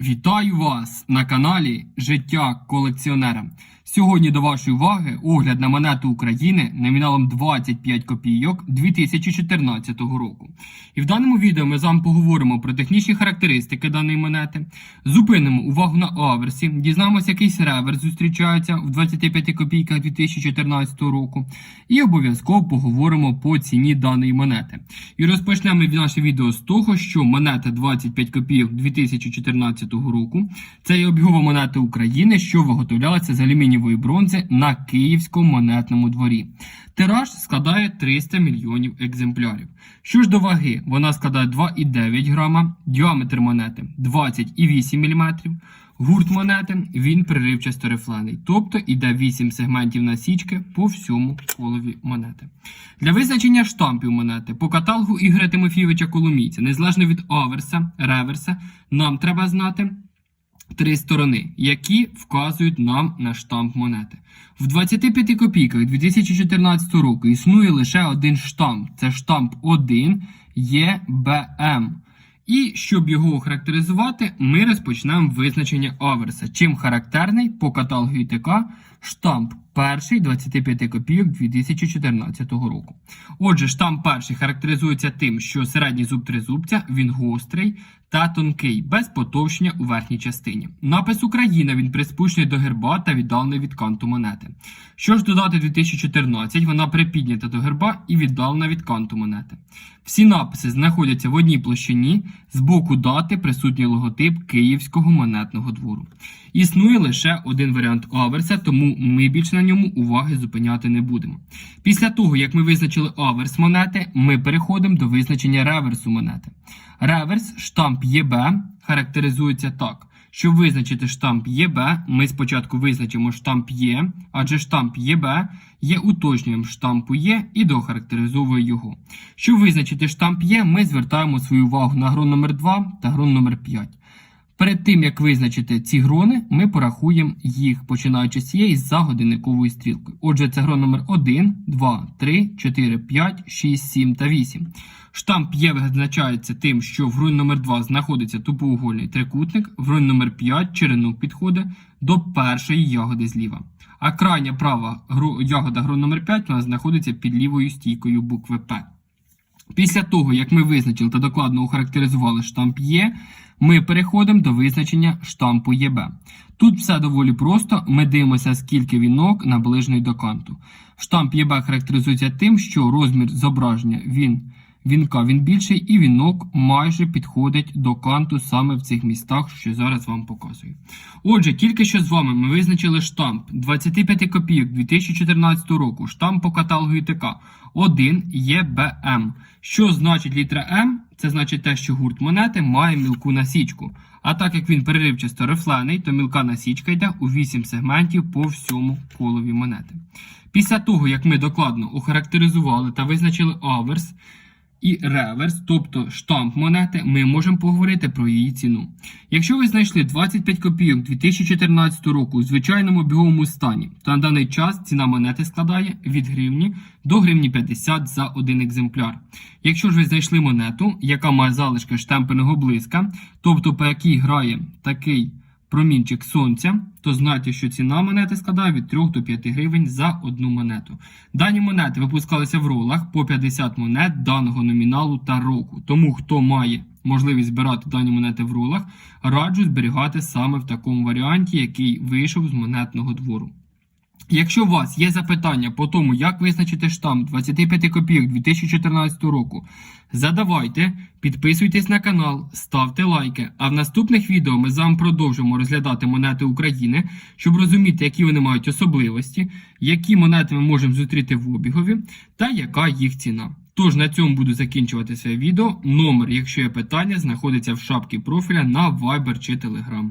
Вітаю вас на каналі Життя колекціонера. Сьогодні до вашої уваги огляд на монету України номіналом 25 копійок 2014 року. І в даному відео ми з вами поговоримо про технічні характеристики даної монети, зупинимо увагу на аверсі, дізнаємося, якийсь реверс зустрічається в 25 копійках 2014 року, і обов'язково поговоримо по ціні даної монети. І розпочнемо наше відео з того, що монета 25 копійок 2014 року це є обігова монета України, що виготовлялася з алюмінієвої бронзи на Київському монетному дворі. Тираж складає 300 мільйонів екземплярів. Що ж до ваги, вона складає 2,9 грама, діаметр монети 20,8 мм, гурт монети він приривчасто рифлений, тобто іде 8 сегментів насічки по всьому колові монети. Для визначення штампів монети по каталогу Ігоря Тимофійовича Коломійця, незалежно від аверса, реверса, нам треба знати три сторони, які вказують нам на штамп монети. В 25 копійках 2014 року існує лише один штамп. Це штамп 1 ЄБМ. І щоб його охарактеризувати, ми розпочнемо визначення аверса. Чим характерний по каталогу ІТК штамп перший 25 копійок 2014 року. Отже, штамп перший характеризується тим, що середній зуб тризубця він гострий та тонкий, без потовщення у верхній частині. Напис Україна він приспущений до герба та віддалений від канту монети. Що ж додати 2014, вона припіднята до герба і віддалена від канту монети. Всі написи знаходяться в одній площині, з боку дати присутній логотип Київського монетного двору. Існує лише один варіант аверса, тому ми більше на ньому уваги зупиняти не будемо. Після того, як ми визначили аверс монети, ми переходимо до визначення реверсу монети. Реверс штамп ЄБ характеризується так. Щоб визначити штамп ЄБ, ми спочатку визначимо штамп Є, адже штамп ЄБ є уточненням штампу Є і дохарактеризовує його. Щоб визначити штамп Є, ми звертаємо свою увагу на грон номер 2 та грон номер 5. Перед тим, як визначити ці грони, ми порахуємо їх, починаючи з цієї за годинниковою стрілкою. Отже, це грон номер 1, 2, 3, 4, 5, 6, 7 та 8. Штамп Є визначається тим, що в гроні номер 2 знаходиться тупоугольний трикутник, в гроні номер 5 черенок підходить до першої ягоди зліва. А крайня права ягода грон номер 5 у нас знаходиться під лівою стійкою букви П. Після того, як ми визначили та докладно охарактеризували штамп Є, ми переходимо до визначення штампу ЄБ. Тут все доволі просто. Ми дивимося, скільки вінок наближений до канту. Штамп ЄБ характеризується тим, що розмір зображення він, вінка він більший, і вінок майже підходить до канту саме в цих містах, що зараз вам показую. Отже, тільки що з вами ми визначили штамп 25 копійок 2014 року, штамп по каталогу ІТК 1 ЄБМ. Що значить літера М? Це значить те, що гурт монети має мілку насічку. А так як він переривчасто рифлений, то мілка насічка йде у 8 сегментів по всьому колові монети. Після того, як ми докладно охарактеризували та визначили аверс і реверс, тобто штамп монети, ми можемо поговорити про її ціну. Якщо ви знайшли 25 копійок 2014 року у звичайному біговому стані, то на даний час ціна монети складає від гривні до гривні 50 за один екземпляр. Якщо ж ви знайшли монету, яка має залишки штемпельного блиска, тобто по якій грає такий промінчик сонця, то знайте, що ціна монети складає від 3 до 5 гривень за одну монету. Дані монети випускалися в ролах по 50 монет даного номіналу та року. Тому хто має можливість збирати дані монети в ролах, раджу зберігати саме в такому варіанті, який вийшов з монетного двору. Якщо у вас є запитання по тому, як визначити штамп 25 копійок 2014 року, задавайте, підписуйтесь на канал, ставте лайки. А в наступних відео ми з вами продовжимо розглядати монети України, щоб розуміти, які вони мають особливості, які монети ми можемо зустріти в обігові та яка їх ціна. Тож на цьому буду закінчувати своє відео. Номер, якщо є питання, знаходиться в шапці профіля на Viber чи Telegram.